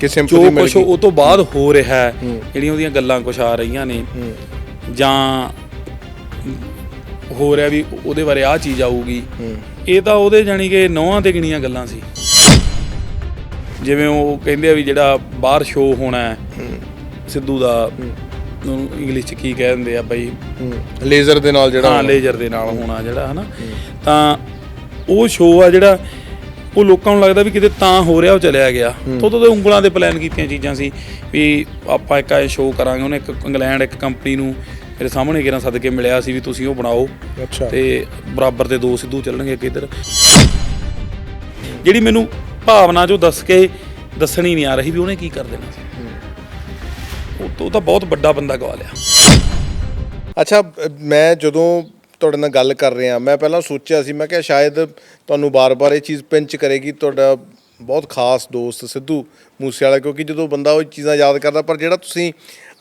ਕਿ ਜੋ ਸਿੰਪਥੀ ਮਿਲ ਕੁਝ ਗਈ। ਉਹ ਤੋਂ ਬਾਅਦ ਹੋ ਰਿਹਾ ਹੈ ਜਿਹੜੀਆਂ ਉਹਦੀਆਂ ਗੱਲਾਂ ਕੁਝ ਆ ਰਹੀਆਂ ਨੇ ਜਾਂ ਹੋ ਰਿਹਾ ਵੀ ਉਹਦੇ ਬਾਰੇ ਆ ਚੀਜ਼ ਆਊਗੀ। ਇਹ ਤਾਂ ਉਹਦੇ ਜਾਣੀ ਕਿ ਨੌਹਾਂ ਤੇ ਗਿਣੀਆਂ ਗੱਲਾਂ ਸੀ। ਜਿਵੇਂ ਉਹ ਕਹਿੰਦੇ ਆ ਵੀ ਜਿਹੜਾ ਬਾਹਰ ਸ਼ੋਅ ਹੋਣਾ ਹੈ ਸਿੱਧੂ ਦਾ ਉਹਨੂੰ ਇੰਗਲਿਸ਼ ਚ ਕੀ ਕਹਿ ਦਿੰਦੇ ਆ ਬਈ? ਲੇਜ਼ਰ ਦੇ ਨਾਲ ਜਿਹੜਾ ਹਾਂ ਲੇਜ਼ਰ ਦੇ ਨਾਲ ਹੋਣਾ ਜਿਹੜਾ ਹਨਾ? ਤਾਂ ਉਹ ਸ਼ੋਅ ਆ ਜਿਹੜਾ ਉਹ ਲੋਕਾਂ ਨੂੰ ਲੱਗਦਾ ਵੀ ਕਿਤੇ ਤਾਂ ਹੋ ਰਿਹਾ ਉਹ ਚਲਿਆ ਗਿਆ। ਤੋਂ ਤੋਂ ਉਂਗਲਾਂ ਦੇ ਪਲਾਨ ਕੀਤੀਆਂ ਚੀਜ਼ਾਂ ਸੀ ਵੀ ਆਪਾਂ ਇੱਕ ਇਹ ਸ਼ੋਅ ਕਰਾਂਗੇ। ਉਹਨੇ ਇੱਕ ਇੰਗਲੈਂਡ ਇੱਕ ਕੰਪਨੀ ਨੂੰ ਮੇਰੇ ਸਾਹਮਣੇ ਕਿਰਾਂ ਸਦਕੇ ਮਿਲਿਆ ਸੀ ਵੀ ਤੁਸੀਂ ਉਹ ਬਣਾਓ। ਅੱਛਾ। ਤੇ ਬਰਾਬਰ ਦੇ ਦੋ ਸਿੱਧੂ ਚੱਲਣਗੇ ਅੱਗੇ ਇੱਧਰ। ਜਿਹੜੀ ਮੈਨੂੰ ਭਾਵਨਾ ਜੋ ਦੱਸ ਕੇ ਦੱਸਣੀ ਨਹੀਂ ਆ ਰਹੀ ਵੀ ਉਹਨੇ ਕੀ ਕਰ ਦੇਣਾ ਸੀ। ਉਹ ਤੋਂ- ਬਹੁਤ ਵੱਡਾ ਬੰਦਾ ਗਵਾ ਲਿਆ। ਅੱਛਾ ਮੈਂ ਜਦੋਂ ਤੁਹਾਡੇ ਨਾਲ ਗੱਲ ਕਰ ਰਿਹਾ। ਮੈਂ ਪਹਿਲਾਂ ਸੋਚਿਆ ਸੀ, ਮੈਂ ਕਿਹਾ ਸ਼ਾਇਦ ਤੁਹਾਨੂੰ ਬਾਰ-ਬਾਰ ਇਹ ਚੀਜ਼ ਪਿੰਚ ਕਰੇਗੀ। ਤੁਹਾਡਾ ਬਹੁਤ ਖਾਸ ਦੋਸਤ ਸਿੱਧੂ ਮੂਸੇਵਾਲਾ, ਕਿਉਂਕਿ ਜਦੋਂ ਬੰਦਾ ਉਹ ਚੀਜ਼ਾਂ ਯਾਦ ਕਰਦਾ, ਪਰ ਜਿਹੜਾ ਤੁਸੀਂ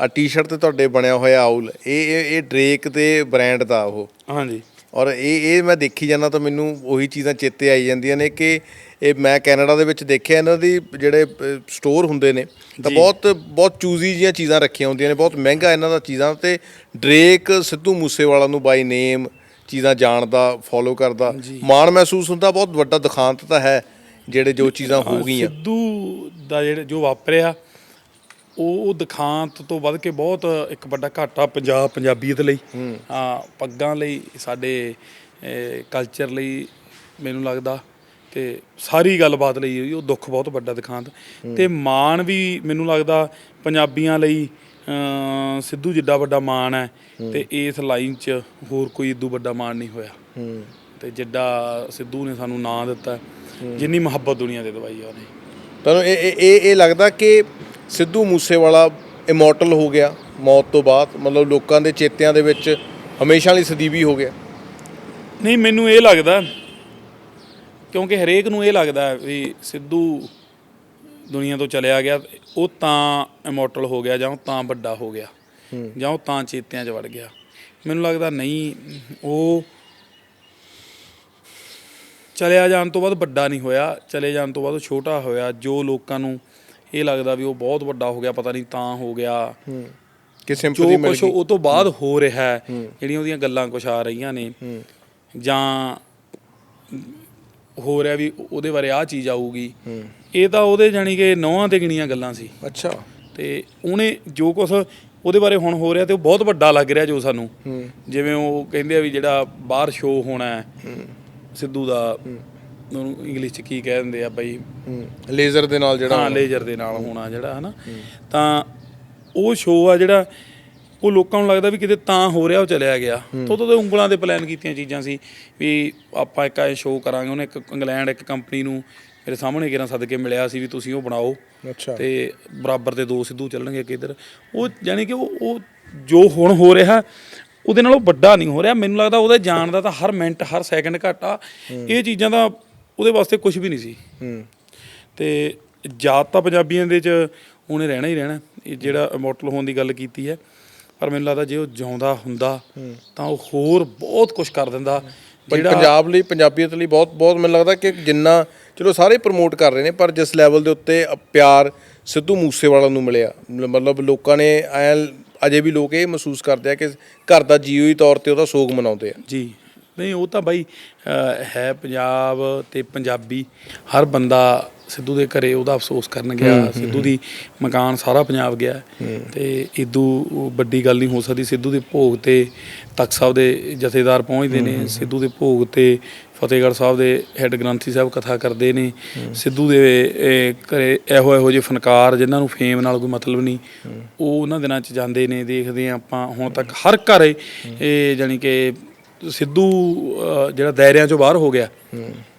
ਆ ਟੀ-ਸ਼ਰਟ ਤੇ ਤੁਹਾਡੇ ਬਣਿਆ ਹੋਇਆ ਆਊਲ, ਇਹ ਇਹ ਡਰੇਕ ਦੇ ਬ੍ਰਾਂਡ ਦਾ ਉਹ। ਹਾਂਜੀ। ਔਰ ਇਹ ਇਹ ਮੈਂ ਦੇਖੀ ਜਾਂਦਾ ਤਾਂ ਮੈਨੂੰ ਉਹੀ ਚੀਜ਼ਾਂ ਚੇਤੇ ਆਈ ਜਾਂਦੀਆਂ ਨੇ ਕਿ ਇਹ ਮੈਂ ਕੈਨੇਡਾ ਦੇ ਵਿੱਚ ਦੇਖਿਆ ਇਹਨਾਂ ਦੀ ਜਿਹੜੇ ਸਟੋਰ ਹੁੰਦੇ ਨੇ ਤਾਂ ਬਹੁਤ ਬਹੁਤ ਚੂਜ਼ੀ ਜੀਆਂ ਚੀਜ਼ਾਂ ਰੱਖੀਆਂ ਹੁੰਦੀਆਂ ਨੇ ਬਹੁਤ ਮਹਿੰਗਾ ਇਹਨਾਂ ਦਾ ਚੀਜ਼ਾਂ ਤੇ ਡਰੇਕ ਸਿੱਧੂ ਮੂਸੇਵਾਲਾ ਨੂੰ ਬਾਈ ਨੇਮ ਚੀਜ਼ਾਂ ਜਾਣਦਾ ਫੋਲੋ ਕਰਦਾ ਮਾਣ ਮਹਿਸੂਸ ਹੁੰਦਾ ਬਹੁਤ ਵੱਡਾ ਦੁਖਾਂਤ ਤਾਂ ਹੈ ਜਿਹੜੇ ਜੋ ਚੀਜ਼ਾਂ ਹੋ ਗਈਆਂ। ਸਿੱਧੂ ਦਾ ਜਿਹੜੇ ਜੋ ਵਾਪਰਿਆ ਉਹ ਉਹ ਦਿਖਾਂਤ ਤੋਂ ਵੱਧ ਕੇ ਬਹੁਤ ਇੱਕ ਵੱਡਾ ਘਾਟਾ ਪੰਜਾਬ ਪੰਜਾਬੀਅਤ ਲਈ। ਆ ਪੱਗਾਂ ਲਈ ਸਾਡੇ ਕਲਚਰ ਲਈ ਮੈਨੂੰ ਲੱਗਦਾ ਤੇ ਸਾਰੀ ਗੱਲਬਾਤ ਲਈ ਉਹ ਦੁੱਖ ਬਹੁਤ ਵੱਡਾ ਦਿਖਾਂਤ ਤੇ ਮਾਣ ਵੀ ਮੈਨੂੰ ਲੱਗਦਾ ਪੰਜਾਬੀਆਂ ਲਈ ਸਿੱਧੂ ਜਿੱਡਾ ਵੱਡਾ ਮਾਣ ਹੈ ਤੇ ਇਸ ਲਾਈਨ 'ਚ ਹੋਰ ਕੋਈ ਇਦੋਂ ਵੱਡਾ ਮਾਣ ਨਹੀਂ ਹੋਇਆ। ਹੂੰ। ਤੇ ਜਿੱਡਾ ਸਿੱਧੂ ਨੇ ਸਾਨੂੰ ਨਾਂ ਦਿੱਤਾ ਜਿੰਨੀ ਮੁਹੱਬਤ ਦੁਨੀਆ ਦੇ ਦਵਾਈ ਆ ਉਹਨੇ। ਤੁਹਾਨੂੰ ਇਹ ਇਹ ਇਹ ਲੱਗਦਾ ਕਿ ਸਿੱਧੂ ਮੂਸੇਵਾਲਾ ਇਮੋਰਟਲ ਹੋ ਗਿਆ ਮੌਤ ਤੋਂ ਬਾਅਦ ਮਤਲਬ ਲੋਕਾਂ ਦੇ ਚੇਤਿਆਂ ਦੇ ਵਿੱਚ ਹਮੇਸ਼ਾ ਲਈ ਸਦੀਵੀ ਹੋ ਗਿਆ। ਨਹੀਂ ਮੈਨੂੰ ਇਹ ਲੱਗਦਾ ਕਿਉਂਕਿ ਹਰੇਕ ਨੂੰ ਇਹ ਲੱਗਦਾ ਵੀ ਸਿੱਧੂ ਦੁਨੀਆ ਤੋਂ ਚਲਿਆ ਗਿਆ ਉਹ ਤਾਂ ਇਮੋਰਟਲ ਹੋ ਗਿਆ ਜਾਂ ਉਹ ਤਾਂ ਵੱਡਾ ਹੋ ਗਿਆ ਜਾਂ ਉਹ ਤਾਂ ਚੇਤਿਆਂ 'ਚ ਵੜ ਗਿਆ। ਮੈਨੂੰ ਲੱਗਦਾ ਨਹੀਂ ਉਹ ਚਲਿਆ ਜਾਣ ਤੋਂ ਬਾਅਦ ਵੱਡਾ ਨਹੀਂ ਹੋਇਆ ਚਲੇ ਜਾਣ ਤੋਂ ਬਾਅਦ ਛੋਟਾ ਹੋਇਆ ਜੋ ਲੋਕਾਂ ਨੂੰ ਇਹ ਲੱਗਦਾ ਵੀ ਉਹ ਬਹੁਤ ਵੱਡਾ ਹੋ ਗਿਆ ਪਤਾ ਨਹੀਂ ਤਾਂ ਹੋ ਗਿਆ। ਕਿ ਸਿੰਪਥੀ ਮਿਲ ਕੁਝ ਗਈ। ਉਹ ਤੋਂ ਬਾਅਦ ਹੋ। ਰਿਹਾ ਹੈ ਜਿਹੜੀਆਂ ਉਹਦੀਆਂ ਗੱਲਾਂ ਕੁਝ ਆ ਰਹੀਆਂ ਨੇ। ਜਾਂ ਹੋ ਰਿਹਾ ਵੀ ਉਹਦੇ ਬਾਰੇ ਆ ਚੀਜ਼ ਆਊਗੀ। ਇਹ ਤਾਂ ਉਹਦੇ ਜਾਣੀ ਕਿ ਨੌਹਾਂ ਤੇ ਗਿਣੀਆਂ ਗੱਲਾਂ ਸੀ। ਅੱਛਾ। ਤੇ ਉਹਨੇ ਜੋ ਕੁਝ ਉਹਦੇ ਬਾਰੇ ਹੁਣ ਹੋ ਰਿਹਾ ਤੇ ਉਹ ਬਹੁਤ ਵੱਡਾ ਲੱਗ ਰਿਹਾ ਜੋ ਸਾਨੂੰ। ਜਿਵੇਂ ਉਹ ਕਹਿੰਦੇ ਆ ਵੀ ਜਿਹੜਾ ਬਾਹਰ ਸ਼ੋਅ ਹੋਣਾ ਹੈ ਸਿੱਧੂ ਦਾ। ਉਹਨੂੰ ਇੰਗਲਿਸ਼ ਚ ਕੀ ਕਹਿ ਦਿੰਦੇ ਆ ਬਈ? ਲੇਜ਼ਰ ਦੇ ਨਾਲ ਜਿਹੜਾ ਹਾਂ ਲੇਜ਼ਰ ਦੇ ਨਾਲ ਹੋਣਾ ਜਿਹੜਾ ਹਨਾ? ਤਾਂ ਉਹ ਸ਼ੋਅ ਆ ਜਿਹੜਾ ਉਹ ਲੋਕਾਂ ਨੂੰ ਲੱਗਦਾ ਵੀ ਕਿਤੇ ਤਾਂ ਹੋ ਰਿਹਾ ਉਹ ਚਲਿਆ ਗਿਆ। ਤੋਂ ਤੋਂ ਉਂਗਲਾਂ ਦੇ ਪਲਾਨ ਕੀਤੀਆਂ ਚੀਜ਼ਾਂ ਸੀ ਵੀ ਆਪਾਂ ਇੱਕ ਇਹ ਸ਼ੋਅ ਕਰਾਂਗੇ। ਉਹਨੇ ਇੱਕ ਇੰਗਲੈਂਡ ਇੱਕ ਕੰਪਨੀ ਨੂੰ ਮੇਰੇ ਸਾਹਮਣੇ ਕਿਰਾਂ ਸਦਕੇ ਮਿਲਿਆ ਸੀ ਵੀ ਤੁਸੀਂ ਉਹ ਬਣਾਓ। ਅੱਛਾ। ਤੇ ਬਰਾਬਰ ਦੇ ਦੋ ਸਿੱਧੂ ਚੱਲਣਗੇ ਇੱਧਰ। ਉਹ ਯਾਨੀ ਕਿ ਉਹ ਉਹ ਜੋ ਹੁਣ ਹੋ ਰਿਹਾ ਉਹਦੇ ਨਾਲੋਂ ਵੱਡਾ ਨਹੀਂ ਹੋ ਰਿਹਾ। ਮੈਨੂੰ ਲੱਗਦਾ ਉਹਦੇ ਜਾਣ ਦਾ ਤਾਂ ਹਰ ਮਿੰਟ ਹਰ ਸੈਕਿੰਡ ਘਾਟਾ। ਇਹ ਚੀਜ਼ਾਂ ਦਾ ਉਹਦੇ ਵਾਸਤੇ ਕੁਝ ਵੀ ਨਹੀਂ ਸੀ। ਹੂੰ। ਤੇ ਜਾਤ ਤਾਂ ਪੰਜਾਬੀਆਂ ਦੇ ਚ ਉਹਨੇ ਰਹਿਣਾ ਹੀ ਰਹਿਣਾ। ਇਹ ਜਿਹੜਾ ਇਮੋਰਟਲ ਹੋਣ ਦੀ ਗੱਲ ਕੀਤੀ ਹੈ ਪਰ ਮੈਨੂੰ ਲੱਗਦਾ ਜੇ ਉਹ ਜਿਉਂਦਾ ਹੁੰਦਾ ਤਾਂ ਉਹ ਹੋਰ ਬਹੁਤ ਕੁਝ ਕਰ ਦਿੰਦਾ। ਪਰ ਪੰਜਾਬ ਲਈ ਪੰਜਾਬੀਅਤ ਲਈ ਬਹੁਤ ਬਹੁਤ ਮੈਨੂੰ ਲੱਗਦਾ ਕਿ ਜਿੰਨਾ ਚਲੋ ਸਾਰੇ ਪ੍ਰਮੋਟ ਕਰ ਰਹੇ ਨੇ ਪਰ ਜਿਸ ਲੈਵਲ ਦੇ ਉੱਤੇ ਪਿਆਰ ਸਿੱਧੂ ਮੂਸੇਵਾਲਾ ਨੂੰ ਮਿਲਿਆ। ਮਤਲਬ ਲੋਕਾਂ ਨੇ ਐ ਅਜੇ ਵੀ ਲੋਕ ਇਹ ਮਹਿਸੂਸ ਕਰਦੇ ਆ ਕਿ ਘਰ ਦਾ ਜੀਓ ਹੀ ਤੌਰ ਤੇ ਉਹਦਾ ਸੋਗ ਮਨਾਉਂਦੇ ਆ। ਜੀ। ਨਹੀਂ ਉਹ ਤਾਂ ਬਾਈ ਹੈ ਪੰਜਾਬ ਤੇ ਪੰਜਾਬੀ। ਹਰ ਬੰਦਾ ਸਿੱਧੂ ਦੇ ਘਰੇ ਉਹਦਾ ਅਫਸੋਸ ਕਰਨ ਗਿਆ ਸਿੱਧੂ ਦੀ ਮਕਾਨ ਸਾਰਾ ਪੰਜਾਬ ਗਿਆ। ਤੇ ਇਦੋਂ ਵੱਡੀ ਗੱਲ ਨਹੀਂ ਹੋ ਸਕਦੀ ਸਿੱਧੂ ਦੇ ਭੋਗ ਤੇ ਤਖਤ ਸਾਹਿਬ ਦੇ ਜਥੇਦਾਰ ਪਹੁੰਚਦੇ ਨੇ ਸਿੱਧੂ ਦੇ ਭੋਗ ਤੇ ਫਤਿਹਗੜ੍ਹ ਸਾਹਿਬ ਦੇ ਹੈੱਡ ਗ੍ਰੰਥੀ ਸਾਹਿਬ ਕਥਾ ਕਰਦੇ ਨੇ। ਸਿੱਧੂ ਦੇ ਘਰੇ ਇਹੋ ਇਹੋ ਜਿਹੇ ਫਨਕਾਰ ਜਿਨ੍ਹਾਂ ਨੂੰ ਫੇਮ ਨਾਲ ਕੋਈ ਮਤਲਬ ਨਹੀਂ ਉਹ ਉਹਨਾਂ ਦਿਨਾਂ 'ਚ ਜਾਂਦੇ ਨੇ ਦੇਖਦੇ ਆ ਆਪਾਂ ਹੁਣ ਤੱਕ ਹਰ ਘਰ ਇਹ ਜਾਣੀ ਕਿ ਸਿੱਧੂ ਜਿਹੜਾ ਦਾਇਰਿਆਂ ਚੋਂ ਬਾਹਰ ਹੋ ਗਿਆ।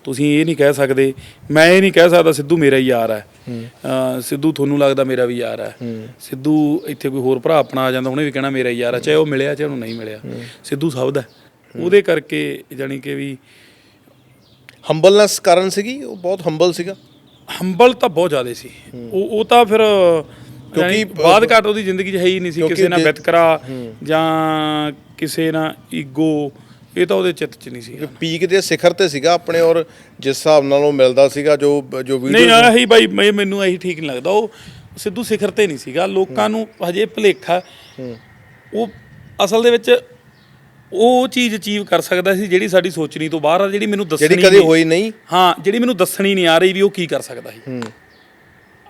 ਤੁਸੀਂ ਇਹ ਨਹੀਂ ਕਹਿ ਸਕਦੇ ਮੈਂ ਇਹ ਨਹੀਂ ਕਹਿ ਸਕਦਾ ਸਿੱਧੂ ਮੇਰਾ ਹੀ ਯਾਰ ਹੈ। ਸਿੱਧੂ ਤੁਹਾਨੂੰ ਲੱਗਦਾ ਮੇਰਾ ਵੀ ਯਾਰ ਹੈ। ਸਿੱਧੂ ਇੱਥੇ ਕੋਈ ਹੋਰ ਭਰਾ ਆਪਣਾ ਆ ਜਾਂਦਾ ਉਹਨੇ ਵੀ ਕਹਿਣਾ ਮੇਰਾ ਹੀ ਯਾਰ ਹੈ ਚਾਹੇ ਉਹ ਮਿਲਿਆ ਚਾਹੇ ਉਹਨੂੰ ਨਹੀਂ ਮਿਲਿਆ। ਸਿੱਧੂ ਸਭ ਦਾ ਹੈ। ਉਹਦੇ ਕਰਕੇ ਜਾਣੀ ਕਿ ਵੀ ਹੰਬਲਨੈਸ ਕਾਰਨ ਸੀਗੀ? ਉਹ ਬਹੁਤ ਹੰਬਲ ਸੀਗਾ। ਹੰਬਲ ਤਾਂ ਬਹੁਤ ਜ਼ਿਆਦਾ ਸੀ। ਉਹ ਉਹ ਤਾਂ ਫਿਰ ਕਿਉਂਕਿ ਬਾਦ ਘਾਟ ਉਹਦੀ ਜ਼ਿੰਦਗੀ 'ਚ ਹੈ ਹੀ ਨਹੀਂ ਸੀ ਕਿਸੇ ਨਾਲ ਵਿਤਕਰਾ ਜਾਂ ਕਿਸੇ ਨਾਲ ਈਗੋ ਇਹ ਤਾਂ ਉਹਦੇ ਚਿੱਤ 'ਚ ਨਹੀਂ ਸੀ ਪੀਕ ਦੇ ਸਿਖਰ ਤੇ ਸੀਗਾ ਆਪਣੇ ਔਰ ਜਿਸ ਹਿਸਾਬ ਨਾਲ ਉਹ ਮਿਲਦਾ ਸੀਗਾ ਜੋ ਜੋ ਨਹੀਂ ਵੀਡੀਓ ਆਹੀ ਬਾਈ ਮੈਂ ਮੈਨੂੰ ਇਹੀ ਠੀਕ ਨਹੀਂ ਲੱਗਦਾ। ਉਹ ਸਿੱਧੂ ਸਿਖਰ ਤੇ ਨਹੀਂ ਸੀਗਾ। ਲੋਕਾਂ ਨੂੰ ਹਜੇ ਭੁਲੇਖਾ। ਉਹ ਅਸਲ ਦੇ ਵਿੱਚ ਉਹ ਚੀਜ਼ ਅਚੀਵ ਕਰ ਸਕਦਾ ਸੀ ਜਿਹੜੀ ਸਾਡੀ ਸੋਚਣੀ ਤੋਂ ਬਾਹਰ ਆ ਜਿਹੜੀ ਮੈਨੂੰ ਦੱਸਣੀ ਜਿਹੜੀ ਕਦੇ ਨਹੀਂ- ਹੋਈ ਨਹੀਂ। ਹਾਂ ਜਿਹੜੀ ਮੈਨੂੰ ਦੱਸਣੀ ਨਹੀਂ ਆ ਰਹੀ ਵੀ ਉਹ ਕੀ ਕਰ ਸਕਦਾ ਸੀ।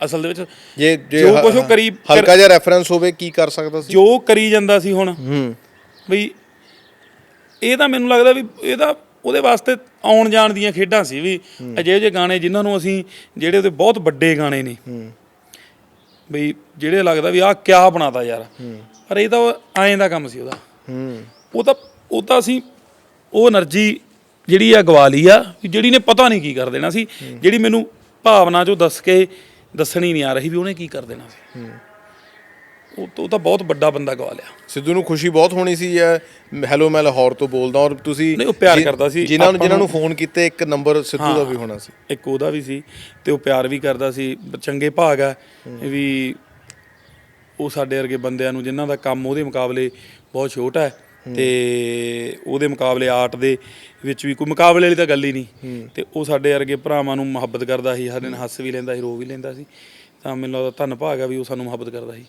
ਅਸਲ ਦੇ ਵਿੱਚ ਜੇ ਜੇ ਹ- ਕੁਛ ਉਹ ਕਰੀ- ਹਲਕਾ ਜਿਹਾ ਰੈਫਰੈਂਸ ਹੋਵੇ ਕੀ ਕਰ ਸਕਦਾ ਸੀ? ਜੋ ਕਰੀ ਜਾਂਦਾ ਸੀ ਹੁਣ। ਹੂੰ। ਵੀ ਇਹ ਤਾਂ ਮੈਨੂੰ ਲੱਗਦਾ ਵੀ ਇਹ ਤਾਂ ਉਹਦੇ ਵਾਸਤੇ ਆਉਣ ਜਾਣ ਦੀਆਂ ਖੇਡਾਂ ਸੀ ਵੀ ਅਜੇ ਜੇ ਗਾਣੇ ਜਿਨ੍ਹਾਂ ਨੂੰ ਅਸੀਂ ਜਿਹੜੇ ਉਹਦੇ ਬਹੁਤ ਵੱਡੇ ਗਾਣੇ ਨੇ। ਬਈ ਜਿਹੜੇ ਲੱਗਦਾ ਵੀ ਆਹ ਕਿਆ ਬਣਾਤਾ ਯਾਰ। ਪਰ ਇਹ ਤਾਂ ਆਏ ਦਾ ਕੰਮ ਸੀ ਉਹਦਾ। ਉਹ ਤਾਂ ਉਹ ਤਾਂ ਅਸੀਂ ਉਹ એનર્ਜੀ ਜਿਹੜੀ ਆ ਗਵਾ ਲਈ ਆ ਜਿਹੜੀ ਨੇ ਪਤਾ ਨਹੀਂ ਕੀ ਕਰ ਦੇਣਾ ਸੀ। ਜਿਹੜੀ ਮੈਨੂੰ ਭਾਵਨਾ ਚੋਂ ਦੱਸ ਕੇ ਦੱਸਣੀ ਨਹੀਂ ਆ ਰਹੀ ਵੀ ਉਹਨੇ ਕੀ ਕਰ ਦੇਣਾ ਸੀ। ਉਹ ਉਹ ਤਾਂ ਬਹੁਤ ਵੱਡਾ ਬੰਦਾ ਗਵਾ ਲਿਆ। ਸਿੱਧੂ ਨੂੰ ਖੁਸ਼ੀ ਬਹੁਤ ਹੋਣੀ ਸੀ ਇਹ ਹੈਲੋ ਮੈਂ ਲਾਹੌਰ ਤੋਂ ਬੋਲਦਾ ਔਰ ਤੁਸੀਂ ਨਹੀਂ, ਉਹ ਪਿਆਰ ਜਿ- ਕਰਦਾ ਸੀ। ਜਿਨ੍ਹਾਂ ਨੂੰ ਆਪਾਂ ਜਿਨ੍ਹਾਂ ਨੂੰ ਫੋਨ ਕੀਤੇ ਇੱਕ ਨੰਬਰ ਸਿੱਧੂ ਦਾ ਵੀ ਹੋਣਾ ਸੀ। ਇੱਕ ਉਹਦਾ ਵੀ ਸੀ ਤੇ ਉਹ ਪਿਆਰ ਵੀ ਕਰਦਾ ਸੀ ਚੰਗੇ ਭਾਗ ਆ। ਵੀ ਉਹ ਸਾਡੇ ਵਰਗੇ ਬੰਦਿਆਂ ਨੂੰ ਜਿਨ੍ਹਾਂ ਦਾ ਕੰਮ ਉਹਦੇ ਮੁਕਾਬਲੇ ਬਹੁਤ ਛੋਟਾ ਹੈ ਤੇ ਉਹਦੇ ਮੁਕਾਬਲੇ ਆਰਟ ਦੇ ਵਿੱਚ ਵੀ ਕੋਈ ਮੁਕਾਬਲੇ ਵਾਲੀ ਤਾਂ ਗੱਲ ਹੀ ਨਹੀਂ। ਤੇ ਉਹ ਸਾਡੇ ਵਰਗੇ ਭਰਾਵਾਂ ਨੂੰ ਮੁਹੱਬਤ ਕਰਦਾ ਸੀ ਸਾਡੇ ਨਾਲ ਹੱਸ ਵੀ ਲੈਂਦਾ ਸੀ ਰੋ ਵੀ ਲੈਂਦਾ ਸੀ। ਤਾਂ ਮੈਨੂੰ ਲੱਗਦਾ ਧੰਨ ਭਾਗ ਆ ਵੀ ਉਹ ਸਾਨੂੰ ਮੁਹੱਬਤ ਕਰਦਾ ਸੀ।